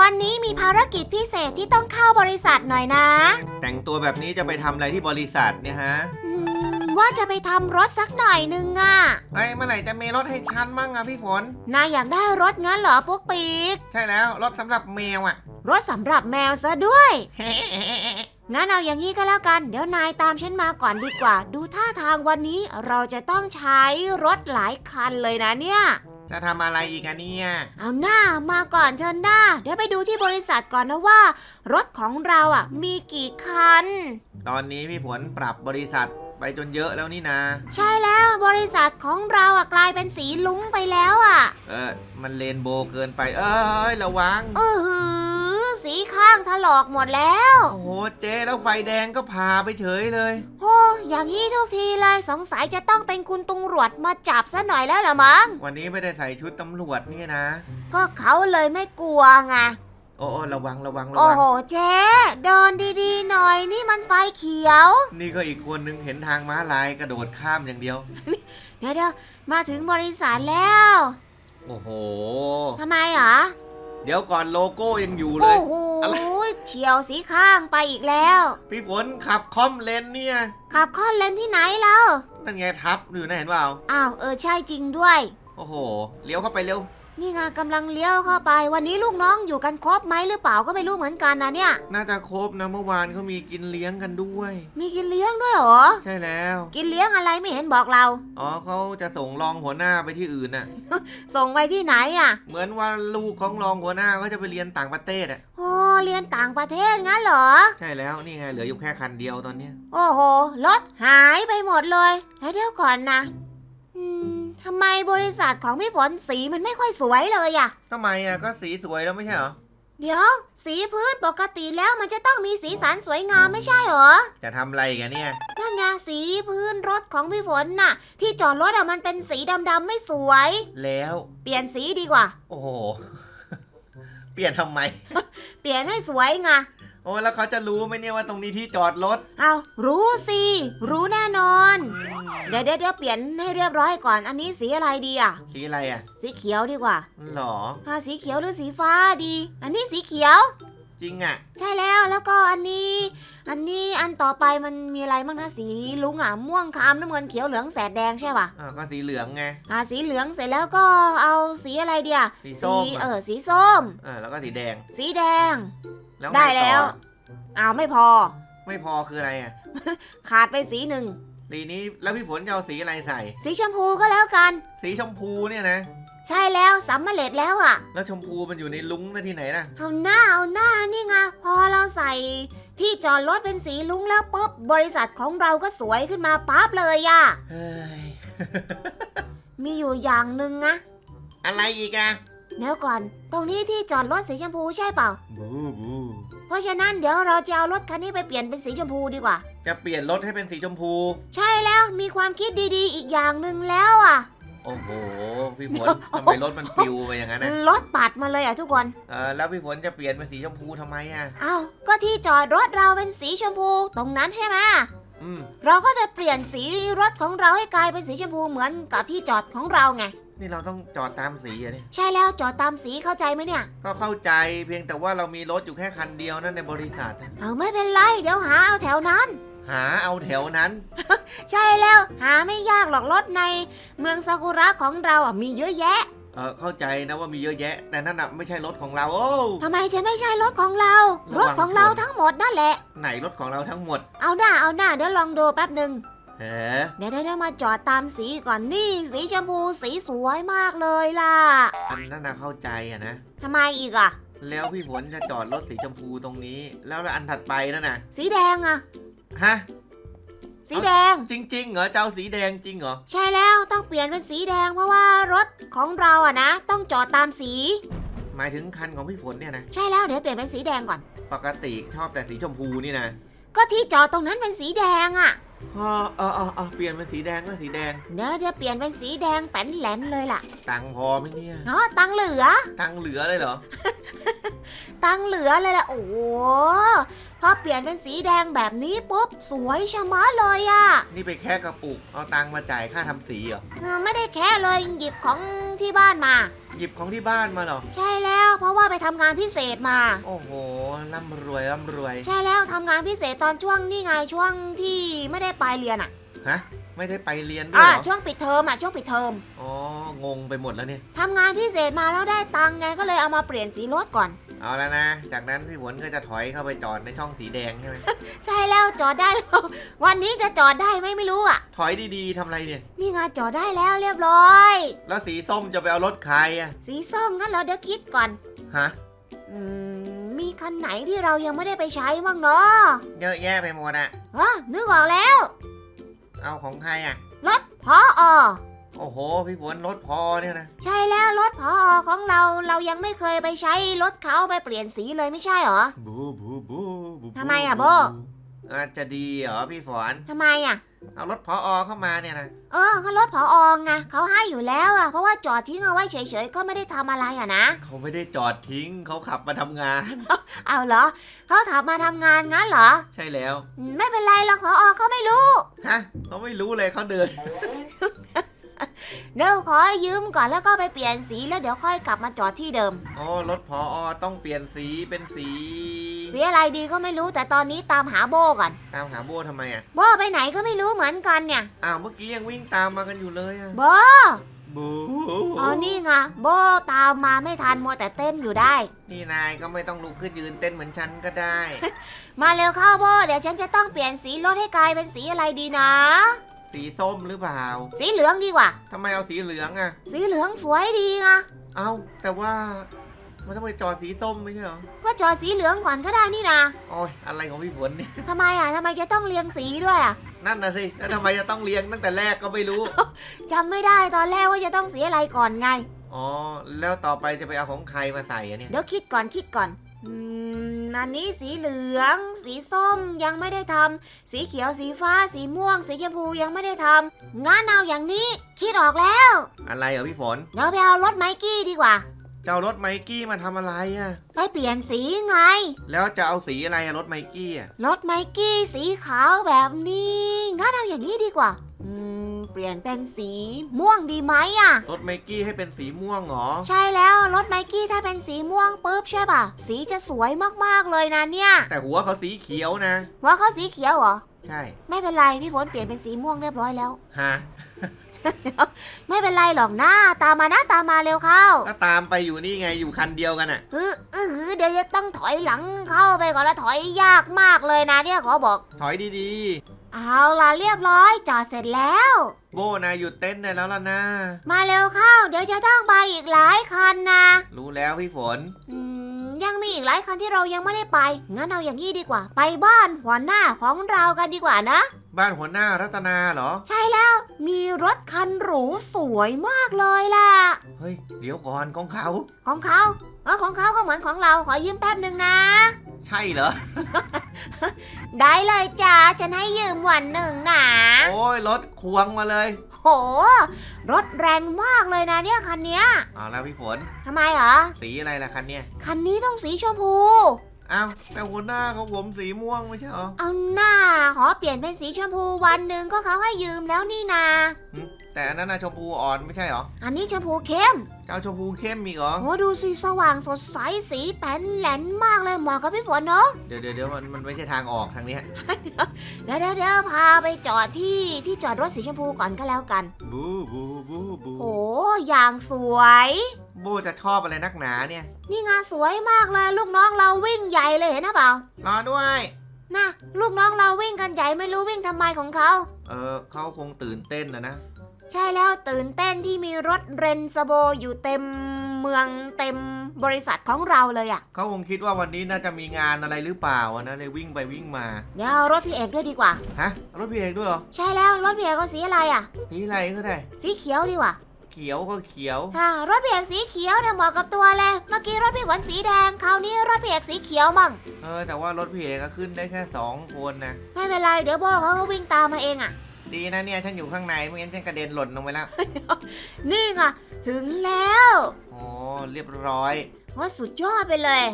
วันนี้มีภารกิจพิเศษที่ต้องเข้าบริษัทหน่อยนะ แต่งตัวแบบนี้จะไปทำอะไรที่บริษัทเนี่ยฮะอืมว่าจะไปทำรถสักหน่อยนึงอะ่ะไอ้ยเมื่อไหร่จะมีรถให้ฉันมั่งอะพี่ฝน นายอยากได้รถงั้นเหรอปุ๊กปิ๊กใช่แล้วรถสำหรับแมวอะ รถสำหรับแมวซะด้วย งั้นเอาอย่างนี้ก็แล้วกัน เดี๋ยวนายตามฉันมาก่อนดีกว่า ดูท่าทางวันนี้เราจะต้องใช้รถหลายคันเลยนะเนี่ย จะทำอะไรอีกอะเนี่ย เอาหน้ามาก่อนเชิญหน้า เดี๋ยวไปดูที่บริษัทก่อนนะว่า รถของเราอะ มีกี่คัน ตอนนี้พี่ฝนปรับบริษัทไปจนเยอะแล้วนี่นะ ใช่แล้วบริษัทของเราอะกลายเป็นสีลุ้งไปแล้วอะ เออมันเลนโบว์เกินไป เอ้ยระวัง เออหือ สีข้างถลอกหมดแล้ว โอ้โหเจ๊แล้วไฟแดงก็พาไปเฉยเลย โอ้อย่างนี้ทุกทีเลย สงสัยจะต้องเป็นคุณตุงรวจมาจับซะหน่อยแล้วละมั้ง วันนี้ไม่ได้ใส่ชุดตำรวจเนี่ยนะ ก็เขาเลยไม่กลัวไง โอ้โอ้ระวังระวังระโอ้วัง โหเจ๊เดินดีๆหน่อยนี่มันไฟเขียว นี่ก็อีกคนนึงเห็นทางม้าลายกระโดดข้ามอย่างเดียว เดี๋ยวเดี๋ยวมาถึงบริษัทแล้วโอ้โห ทำไมเหรอ เดี๋ยวก่อนโลโก้ยังอยู่เลโอ้ย โหอะไร เฉียวสีข้างไปอีกแล้ว พี่ฝนขับคอมเลนเนี่ย ขับค่อนเลนที่ไหนแล้วนั่นไงทับอยู่นะเห็นเปล่า อ้าวเออใช่จริงด้วย โอ้โห เลี้ยวเข้าไปเร็ว นี่ไงกำลังเลี้ยวเข้าไป วันนี้ลูกน้องอยู่กันครบไหมหรือเปล่าก็ไม่รู้เหมือนกันนะเนี่ย น่าจะครบนะเมื่อวานเขามีกินเลี้ยงกันด้วย มีกินเลี้ยงด้วยเหรอ ใช่แล้ว กินเลี้ยงอะไรไม่เห็นบอกเรา อ๋อเขาจะส่งรองหัวหน้าไปที่อื่นน่ะ ส่งไปที่ไหนอะ เหมือนว่าลูกของรองหัวหน้าเขาจะไปเรียนต่างประเทศอะ โอ้เรียนต่างประเทศงั้นเหรอ ใช่แล้วนี่ไงเหลืออยู่แค่คันเดียวตอนเนี้ย โอ้โหรถหายไปหมดเลย แล้วเดี๋ยวก่อนนะอืม ทำไมบริษัทของพี่ฝนสีมันไม่ค่อยสวยเลยอะทำไมอะก็สีสวยแล้วไม่ใช่เหรอ เดี๋ยว สีพื้นปกติแล้วมันจะต้องมีสีสันสวยงามไม่ใช่เหรอ จะทำอะไรกันเนี่ย นั่นไงสีพื้นรถของพี่ฝนน่ะ ที่จอดรถอะมันเป็นสีดำๆไม่สวย แล้ว เปลี่ยนสีดีกว่า โอ้โห เปลี่ยนทำไม เปลี่ยนให้สวยไง โอ้แล้วเขาจะรู้ไหมเนี่ยว่าตรงนี้ที่จอดรถ เอารู้สิ รู้แน่นอน เดี๋ยวเดี๋ยวเดี๋ยวเปลี่ยนให้เรียบร้อยก่อน อันนี้สีอะไรดีอะสีอะไรอะสีเขียวดีกว่าหรออ่าสีเขียวหรือสีฟ้าดี อันนี้สีเขียว จริงอะ ใช่แล้วแล้วก็อันนี้ อันนี้อันต่อไปมันมีอะไรบ้างนะสีลุงอะม่วงคามน้ำเงินเขียวเหลืองแสดแดงใช่ป่ะอ่าก็สีเหลืองไงอ่าสีเหลืองเสร็จแล้วก็เอาสีอะไรเดียสีส้มอะเออสีส้มอ่าแล้วก็สีแดง สีแดง แล้วได้งต่อแล้วอ้าวไม่พอ ไม่พอคืออะไรอะขาดไปสีหนึ่ง สีนี้แล้วพี่ฝนจะเอาสีอะไรใส่ สีชมพูก็แล้วกัน สีชมพูเนี่ยนะใช่แล้วสำเร็จแล้วอะ แล้วชมพูมันอยู่ในลุงนะที่ไหนนะเอาหน้าเอาหน้านี่ไงพอเราใส่ที่จอดรถเป็นสีลุงแล้วปุ๊บบริษัทของเราก็สวยขึ้นมาปั๊บเลยอะ เฮ้ยมีอยู่อย่างหนึ่งนะอะไรอีกอะเดี๋ยวก่อน ตรงนี้ที่จอดรถสีชมพูใช่เปล่า บูบู เพราะฉะนั้นเดี๋ยวเราจะเอารถคันนี้ไปเปลี่ยนเป็นสีชมพูดีกว่า จะเปลี่ยนรถให้เป็นสีชมพู ใช่แล้วมีความคิดดีๆ อีกอย่างหนึ่งแล้วอะ โอ้โห พี่ฝนทำไมรถมันปลิวไปอย่างนั้นนะรถปัดมาเลยอะทุกคน เออแล้วพี่ฝนจะเปลี่ยนเป็นสีชมพูทำไมอะเอ้าก็ที่จอดรถเราเป็นสีชมพูตรงนั้นใช่ไหมอืมเราก็จะเปลี่ยนสีรถของเราให้กลายเป็นสีชมพูเหมือนกับที่จอดของเราไง นี่เราต้องจอดตามสีอะเนี่ยใช่แล้วจอดตามสีเข้าใจไหมเนี่ย ก็เข้าใจเพียงแต่ว่าเรามีรถอยู่แค่คันเดียวนั่นในบริษัทอะเอาไม่เป็นไร เดี๋ยวหาเอาแถวนั้น หาเอาแถวนั้น ใช่แล้วหาไม่ยากหรอกรถใน เมืองซากุระของเราอะมีเยอะแยะ เออเข้าใจนะว่ามีเยอะแยะ แต่นั่นน่ะไม่ใช่รถของเราโอ้ทำไมจะไม่ใช่รถของเรารระวังถของเราชนทั้งหมดนั่นแหละ ไหนรถของเราทั้งหมด เอาหน้าเอาหน้าเดี๋ยวลองดูแป๊บหนึ่ง เฮ้เดี๋ยวเดี๋ยวมาจอดตามสีก่อนนี่ สีชมพูสีสวยมากเลยล่ะอันนั้นน่ะเข้าใจอะนะ ทำไมอีกอะ แล้วพี่ฝนจะจอดรถสีชมพูตรงนี้ แล้วอันถัดไปนั่นน่ะ สีแดงอะ ฮะ สีแดง จริงๆเหรอเจ้าสีแดงจริงเหรอ ใช่แล้วต้องเปลี่ยนเป็นสีแดงเพราะว่ารถของเราอะนะ ต้องจอดตามสี หมายถึงคันของพี่ฝนเนี่ยนะ ใช่แล้วเดี๋ยวเปลี่ยนเป็นสีแดงก่อน ปกติชอบแต่สีชมพูนี่นะ ก็ที่จอดตรงนั้นเป็นสีแดงอะเออเออเออเออเปลี่ยนเป็นสีแดงก็สีแดง เดี๋ยวจะเปลี่ยนเป็นสีแดงแป้นแหลนเลยล่ะตังค์พอไหมเนี่ย เนาะตังเหลือ ตังค์เหลือเลยเหรอ ตังเหลือเลยล่ะ โอ้โหพอเปลี่ยนเป็นสีแดงแบบนี้ปุ๊บสวยชะมัดเลยอะนี่ไปแค่กระปุก เอาตังค์มาจ่ายค่าทำสีเหรอ เออไม่ได้แค่เลยหยิบของที่บ้านมา หยิบของที่บ้านมาเหรอ ใช่แล้วเพราะว่าไปทำงานพิเศษมา โอ้โห ร่ำรวยร่ำรวย ใช่แล้วทำงานพิเศษตอนช่วงนี่ไงช่วงที่ไม่ได้ไปเรียนอะฮะ ไม่ได้ไปเรียนด้วยอ่าเหรอ ช่วงปิดเทอมอะช่วงปิดเทอมอ๋อ งงไปหมดแล้วเนี่ย ทำงานพิเศษมาแล้วได้ตังค์ไงก็เลยเอามาเปลี่ยนสีรถก่อน เอาแล้วนะ จากนั้นพี่ฝนก็จะถอยเข้าไปจอดในช่องสีแดงใช่ไหมใช่แล้วจอดได้แล้ววันนี้จะจอดได้ไหมไม่รู้อะ ถอยดีๆทำไรเนี่ย นี่ไงจอดได้แล้วเรียบร้อย แล้วสีส้มจะไปเอารถใครอะสีส้มงั้นเราเดี๋ยวคิดก่อน ฮะ อืม มีคันไหนที่เรายังไม่ได้ไปใช้บ้างเนาะเยอะแยะไปหมดอะอ๋อนึกออกแล้ว เอาของใครอะรถพออ โอ้โห พี่ฝนรถพอเนี่ยนะ ใช่แล้วรถพออของเราเรายังไม่เคยไปใช้รถเขาไปเปลี่ยนสีเลยไม่ใช่เหรอ บูบูบูบูทำไมอะโบอาจจะดีเหรอพี่ฝนทำไมอะ เอารถพออเข้ามาเนี่ยนะเออก็รถพออไงเขาให้อยู่แล้วอะเพราะว่าจอดทิ้งเอาไว้เฉยๆก็ไม่ได้ทำอะไรอะนะ เขาไม่ได้จอดทิ้งเขาขับมาทำงาน เอาเหรอเขาถามมาทำงานงั้นเหรอใช่แล้ว อืมไม่เป็นไรหรอกพออเขาไม่รู้ ฮะเขาไม่รู้เลยเขาเดิน เดี๋ยวขอยืมก่อนแล้วก็ไปเปลี่ยนสีแล้วเดี๋ยวค่อยกลับมาจอดที่เดิมอ๋อรถพออต้องเปลี่ยนสีเป็นสีสีอะไรดีก็ไม่รู้แต่ตอนนี้ตามหาโบก่อน ตามหาโบทำไมอะโบไปไหนก็ไม่รู้เหมือนกันเนี่ย อ้าวเมื่อกี้ยังวิ่งตามมากันอยู่เลยอะโบบูอ๋อนี่ไงโบตามมาไม่ทันมัวแต่เต้นอยู่ได้ นี่นายก็ไม่ต้องลุกขึ้นยืนเต้นเหมือนฉันก็ได้ มาเร็วเข้าโบเดี๋ยวฉันจะต้องเปลี่ยนสีรถให้กลายเป็นสีอะไรดีนะ สีส้มหรือเปล่า สีเหลืองดีกว่า ทำไมเอาสีเหลืองอะสีเหลืองสวยดีไงเอาแต่ว่า มันต้องไปจอดสีส้มไม่ใช่เหรอ ก็จอดสีเหลืองก่อนก็ได้นี่นะโอ้ยอะไรของพี่ฝนเนี่ย ทำไมอะทำไมจะต้องเรียงสีด้วยอะนั่นนะสิแล้วทำไมจะต้องเลี้ยงตั้งแต่แรกก็ไม่รู้ จำไม่ได้ตอนแรกว่าจะต้องสีอะไรก่อนไง อ๋อ แล้วต่อไปจะไปเอาของใครมาใส่อะเนี่ย เดี๋ยวคิดก่อนคิดก่อนอืม อันนี้สีเหลือง สีส้มยังไม่ได้ทำสีเขียวสีฟ้า สีม่วง สีชมพูยังไม่ได้ทำงั้นเอาอย่างนี้ คิดออกแล้ว อะไรเหรอพี่ฝนเดี๋ยวไปเอารถไมกี้ดีกว่าจะเอารถไมกี้มาทำอะไรอะไปเปลี่ยนสีไง แล้วจะเอาสีอะไรอะรถไมกี้อะรถไมกี้สีขาวแบบนี้งั้นเอาอย่างนี้ดีกว่า อืม เปลี่ยนเป็นสีม่วงดีไหมอะรถไมกี้ให้เป็นสีม่วงเหรอ ใช่แล้วรถไมกี้ถ้าเป็นสีม่วงปุ๊บใช่ป่ะ สีจะสวยมากๆเลยนะเนี่ยแต่หัวเขาสีเขียวนะ ว่าเขาสีเขียวเหรอ ใช่ไม่เป็นไรพี่ฝนเปลี่ยนเป็นสีม่วงเรียบร้อยแล้ว ฮะไม่เป็นไรหรอกนะตามมานะตามมาเร็วเข้าก็ตามไปอยู่นี่ไงอยู่คันเดียวกันอะเออเออเดี๋ยวจะต้องถอยหลังเข้าไปก่อนแล้วถอยยากมากเลยนะเนี่ยขอบอก ถอยดี เอาล่ะเรียบร้อยจอดเสร็จแล้วๆโบนายหยุดเต้นได้แล้วล่ะนะ มาเร็วเข้า เดี๋ยวจะต้องไปอีกหลายคันนะรู้แล้วพี่ฝน อืมยังมีอีกหลายคันที่เรายังไม่ได้ไป งั้นเอาอย่างนี้ดีกว่า ไปบ้านหัวหน้าของเรากันดีกว่านะ บ้านหัวหน้ารัตนาเหรอ ใช่แล้ว มีรถคันหรูสวยมากเลยล่ะ เฮ้ย เดี๋ยวก่อนของเขา ของเขาเออของเขาก็เหมือนของเราขอยืมแป๊บหนึ่งนะ ใช่เหรอ ได้เลยจ้าฉันให้ยืมวันหนึ่งนะโอ้ยรถควงมาเลย โห รถแรงมากเลยนะเนี่ยคันเนี้ยเอาแล้วพี่ฝนทำไมเหรอ สีอะไรล่ะคันเนี่ยคันนี้ต้องสีชมพู อ้าวแต่หัวหน้าของผมสีม่วงไม่ใช่เหรอ เอาหน้าขอเปลี่ยนเป็นสีชมพูวันหนึ่งก็เขาให้ยืมแล้วนี่นาหึแต่อันนั้นน่ะชมพูอ่อนไม่ใช่เหรอ อันนี้ชมพูเข้ม เจ้าชมพูเข้มมีเหรอ โอ้ดูสิสว่างสดใสสีแป้นแหลนมากเลยเหมาะกับพี่ฝนเนาะ เดี๋ยวเดี๋ยวเดี๋ยวมันมันไม่ใช่ทางออกทางเนี้ยเดี๋ยวเดี๋ยวเดี๋ยวพาไปจอดที่ที่จอดรถสีชมพูก่อนก็แล้วกัน บูบูบูบูโหอย่างสวย โบจะชอบอะไรนักหนาเนี่ย นี่งานสวยมากเลยลูกน้องเราวิ่งใหญ่เลยเห็นนะเปล่ารอด้วยน่ะลูกน้องเราวิ่งกันใหญ่ไม่รู้วิ่งทำไมของเขา เออเขาคงตื่นเต้นนะนะ ใช่แล้วตื่นเต้นที่มีรถเรนซโบอยู่เต็มเมืองเต็มบริษัทของเราเลยอะ่ะ เขาคงคิดว่าวันนี้น่าจะมีงานอะไรหรือเปล่าอะนะเลยวิ่งไปวิ่งมา เดี๋ยวเอารถพี่เอกด้วยดีกว่า ฮะ รถพี่เอกด้วยเหรอ ใช่แล้วรถพี่เอกก็สีอะไรอะ่ะ สีอะไรก็ได้ สีเขียวดีกว่า เขียวก็เขียว อ่ารถพี่เอกสีเขียวเนี่ยเหมาะกับตัวเลย เมื่อกี้รถพี่หวันสีแดง คราวนี้รถพี่เอกสีเขียวมั่ง เออ แต่ว่ารถพี่เอกก็ขึ้นได้แค่สองคนนะ ไม่เป็นไร เดี๋ยวโบเขาก็วิ่งตามมาเองอะ่ะ ดีนะเนี่ยฉันอยู่ข้างในไม่งั้นฉันกระเด็นหล่นลงไปแล้ว นี่ไงถึงแล้วโอ้เรียบร้อย ว่าสุดยอดไปเลย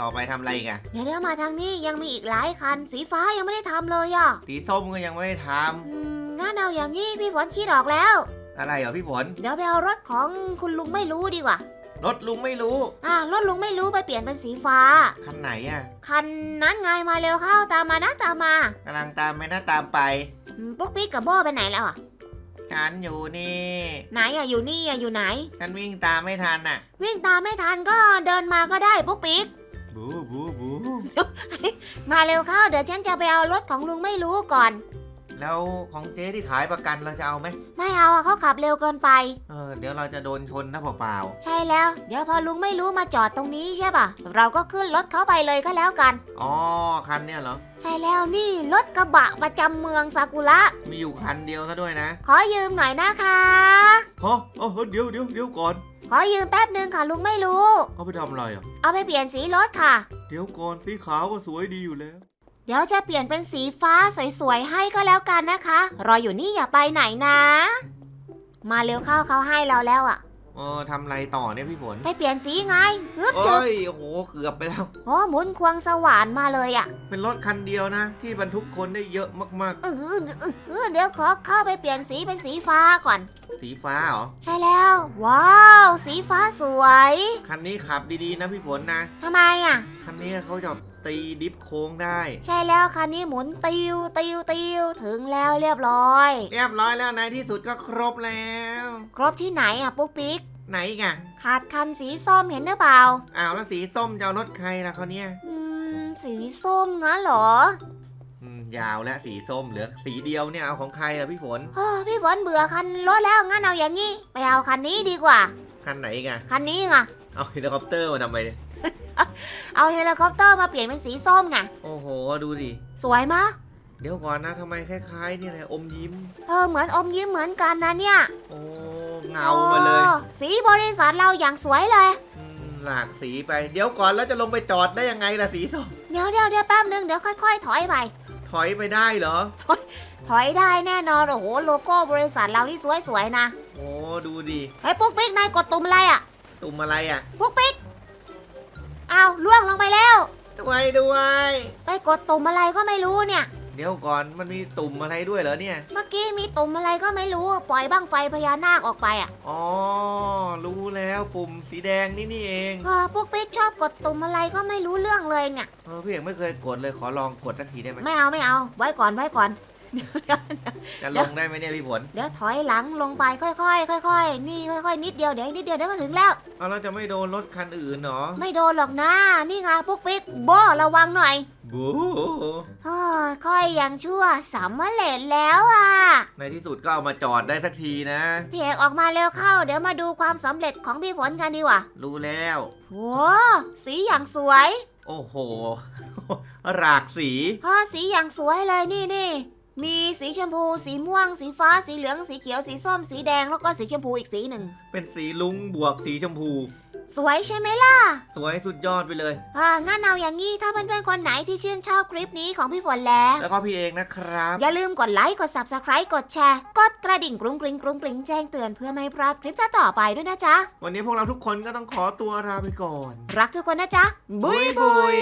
ต่อไปทำอะไรอีกันเดี๋ยวเดี๋ยวมาทางนี้ยังมีอีกหลายคัน สีฟ้ายังไม่ได้ทำเลยอะ สีส้มก็ยังไม่ได้ทอืมงั้นเอาอย่างนี้พี่ฝนคิดออกแล้วำ อะไรเหรอพี่ฝน เดี๋ยวไปเอารถของคุณลุงไม่รู้ดีกว่า รถลุงไม่รู้ อ่ารถลุงไม่รู้ไปเปลี่ยนเป็นสีฟ้า คันไหนอะคันนั้นไงมาเร็วเข้าตามมานะตามมากำลังตามไปนะตามไปอืมปุ๊กปิ๊กกับโบไปไหนแล้วอะ ฉันอยู่นี่ไหนอะอยู่นี่อะอยู่ไหน ฉันวิ่งตามไม่ทันอะ วิ่งตามไม่ทันก็เดินมาก็ได้ปุ๊กปิ๊ก บูบูบูมาเร็วเข้าเดี๋ยวฉันจะไปเอารถของลุงไม่รู้ก่อน แล้วของเจ๊ที่ขายประกันเราจะเอาไหมไม่เอาอะเขาขับเร็วเกินไป เออเดี๋ยวเราจะโดนชนนะเปล่าใช่แล้ว เดี๋ยวพอลุงไม่รู้มาจอดตรงนี้ใช่ป่ะ เราก็ขึ้นรถเขาไปเลยก็แล้วกัน ๆอ๋อคันเนี่ยเหรอ ใช่แล้วนี่รถกระบะประจำเมืองซากุระ มีอยู่คันเดียวซะด้วยนะขอยืมหน่อยนะคะ ฮะเออเดี๋ยวเดี๋ยวเดี๋ยวก่อน ขอยืมแป๊บหนึ่งค่ะลุงไม่รู้ เอาไปทำอะไรอะ เอาไปเปลี่ยนสีรถค่ะ เดี๋ยวก่อนสีขาวก็สวยดีอยู่แล้ว เดี๋ยวจะเปลี่ยนเป็นสีฟ้าสวยๆให้ก็แล้วกันนะคะ รออยู่นี่อย่าไปไหนนะ มาเร็วเข้าเขาให้เราแล้วอะเออทำอะไรต่อเนี่ยพี่ฝนไปเปลี่ยนสีไงฮึบจึกเอ้ยโอ้โหเกือบไปแล้ว โอ้หมุนควงสว่านมาเลยอะเป็นรถคันเดียวนะ ที่บรรทุกคนได้เยอะมากเออเออเออเออเดี๋ยวขอเข้าไปเปลี่ยนสีเป็นสีฟ้าก่อน ๆ สีฟ้าเหรอ ใช่แล้ว ว้าว สีฟ้าสวยคันนี้ขับดีๆนะพี่ฝนนะ ทำไมอะคั นนี้เขาจะตีดิฟโค้งได้ ใช่แล้วคันนี้หมุนติวติวติวถึงแล้วเรียบร้อย เรียบร้อยแล้วในที่สุดก็ครบแล้ว ครบที่ไหนอะปุ๊กปิ๊กไหนอีกอะขาดคันสีส้มเห็นหรือเปล่าอ้าวแล้วสีส้มจะเอารถใครล่ะเขาวเนี่ยอืมสีส้มงั้นเหรออืมยาวและสีส้มเหลือสีเดียวเนี่ยเอาของใครล่ะพี่ฝนเฮ้อพี่ฝนเบื่อคันรถแล้วงั้นเอาอย่างงี้ ไปเอาคันนี้ดีกว่า คันไหนอีกอะคันนี้ไงเอาเฮลิคอปเตอร์มาทำไมเนี่ย เอาเฮลิคอปเตอร์มาเปลี่ยนเป็นสีส้มไงโอ้โห ดูดิ สวยมะ เดี๋ยวก่อนนะทำไมคล้ายๆนี่แหละอมยิ้ม เออเหมือนอมยิ้มเหมือนกันนะเนี่ยโอ้เงามาเลย โอ้สีบริษัทเราอย่างสวยเลย อืมหลากสีไป เดี๋ยวก่อนแล้วจะลงไปจอดได้ยังไงล่ะสีส้มเดี๋ยวเดี๋ยวเดี๋ยวแป๊บนึงเดี๋ยวค่อยๆ ถอยไป ถอยไปได้เหรอ ถอยได้แน่นอน โอ้โห โลโก้บริษัทเรานี่สวยๆนะโอ้ดูดิ เฮ้ยปุ๊กปิ๊กนายกดตุ่มอะไรอะ ตุ่มอะไรอะ ปุ๊กปิ๊กเอาวล่วงลงไปแล้ว ด้วยด้วย ไปกดตุ่มอะไรก็ไม่รู้เนี่ย เดี๋ยวก่อนมันมีตุ่มอะไรด้วยเหรอเนี่ย เมื่อกี้มีตุ่มอะไรก็ไม่รู้ปล่อยบ้างไฟพญานาคออกไปอะอ๋อ รู้แล้วปุ่มสีแดงนี่นี่เองเออปุ๊กปิ๊กชอบกดตุ่มอะไรก็ไม่รู้เรื่องเลยเนี่ย เออพี่เอกไม่เคยกดเลยขอลองกดสักทีได้ไหมไม่เอาไม่เอา ไว้ก่อนไว้ก่อน จะลงได้ไหมเนี่ยพี่ฝนเดี๋ยวถอยหลังลงไปค่อยๆค่อยๆนี่ค่อยๆนิดเดียวเดี๋ยวอีกนิดเดียวเดี๋ยวก็ถึงแล้ว เอาเราจะไม่โดนรถคันอื่นเหรอไม่โดนหรอกนะนี่ไงปุ๊กปิ๊กโบระวังหน่อยบูเฮ้ยค่อยยังชั่วสำเร็จแล้วอะในที่สุดก็เอามาจอดได้สักทีนะ พี่เอกออกมาเร็วเข้า เดี๋ยวมาดูความสำเร็จของพี่ฝนกันดีกว่ารู้แล้วโว้สีอย่างสวยโอ้โห หลากสีเฮ้ยสีอย่างสวยเลยนี่นี่ มีสีชมพู สีม่วง สีฟ้า สีเหลือง สีเขียว สีส้ม สีแดง แล้วก็สีชมพูอีกสีหนึ่ง เป็นสีลุงบวกสีชมพู สวยใช่ไหมล่ะ สวยสุดยอดไปเลย อ่า งั้นเอาอย่างงี้ ถ้าเพื่อนๆคนไหนที่ชื่นชอบคลิปนี้ของพี่ฝนแล้ว แล้วก็พี่เองนะครับ อย่าลืมกดไลค์ กด subscribe กดแชร์ กดกระดิ่งกรุ้งกริ้งกรุ้งกริ้งแจ้งเตือนเพื่อไม่ให้พลาดคลิปต่อๆไปด้วยนะจ๊ะ วันนี้พวกเราทุกคนก็ต้องขอตัวลาไปก่อน รักทุกคนนะจ๊ะ บุยบุยย